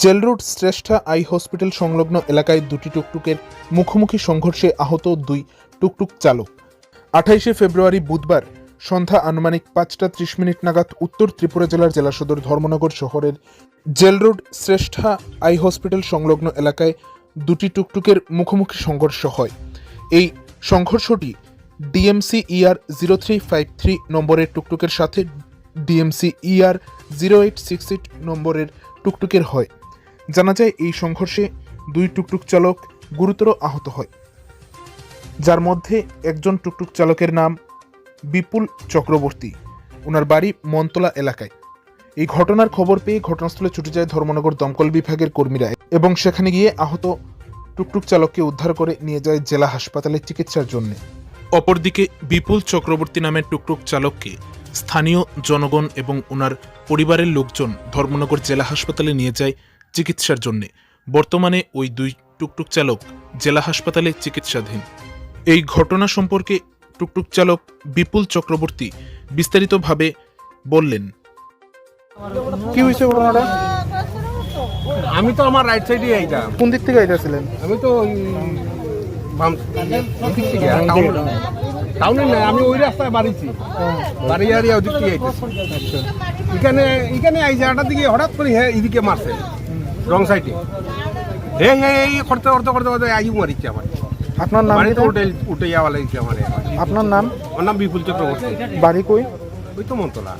Jail road Shreshtha eye hospital সংলগ্ন এলাকায় দুটি টুকটুকের মুখোমুখি সংঘর্ষে আহত দুই টুকটুক চালক। আঠাইশে ফেব্রুয়ারি বুধবার সন্ধ্যা আনুমানিক পাঁচটা ত্রিশ মিনিট নাগাদ উত্তর ত্রিপুরা জেলার জেলা সদর ধর্মনগর শহরের jail road Shreshtha eye hospital সংলগ্ন এলাকায় দুটি টুকটুকের মুখোমুখি সংঘর্ষ হয়। এই সংঘর্ষটি DMC ER zero three five three নম্বরের টুকটুকের সাথে DMC ER zero eight six eight নম্বরের টুকটুকের হয়। জানা যায়, এই সংঘর্ষে দুই টুকটুক চালক গুরুতর আহত হয়। যার মধ্যে একজন টুকটুক চালকের নাম বিপুল চক্রবর্তী। ওনার বাড়ি মন্তলা এলাকায়। এই ঘটনার খবর পেয়ে ঘটনাস্থলে ছুটে যায় ধর্মনগর দমকল বিভাগের কর্মীরা এবং সেখানে গিয়ে আহত টুকটুক চালককে উদ্ধার করে নিয়ে যায় জেলা হাসপাতালে চিকিৎসার জন্য। অপরদিকে বিপুল চক্রবর্তী নামের টুকটুক চালককে স্থানীয় জনগণ এবং ওনার পরিবারের লোকজন ধর্মনগর জেলা হাসপাতালে নিয়ে যায় চিকিৎসার জন্য। বর্তমানে ওই দুই টুকটুক চালক জেলা হাসপাতালে চিকিৎসাধীন। এই ঘটনা সম্পর্কে টুকটুক চালক বিপুল চক্রবর্তী বিস্তারিতভাবে বললেন। কি হয়েছে ঘটনাটা? আমি তো আমার রাইট সাইডে আইতাম কোন দিক থেকে আইতাছিলেন? আমি তো ওই বাম দিক থেকে টাউন টাউনে না আমি ওই রাস্তায় বাড়িছি। বাড়ি আর ওদিক থেকে আইতেছি। এখানে এখানে আইসে আটার দিকে হঠাৎ করে হ্যাঁ এদিকে মারছে। রং সাইডে হে হে এই করতে করতে করতে করতে আইউ মারিছে আমার। আপনার নাম বাড়িতে? উঠে উঠে যাওয়া লাগছে আমার। আপনার নাম? আমার নাম বিপুল চক্রবর্তী। বাড়ি কই? ওই তো মন্তলা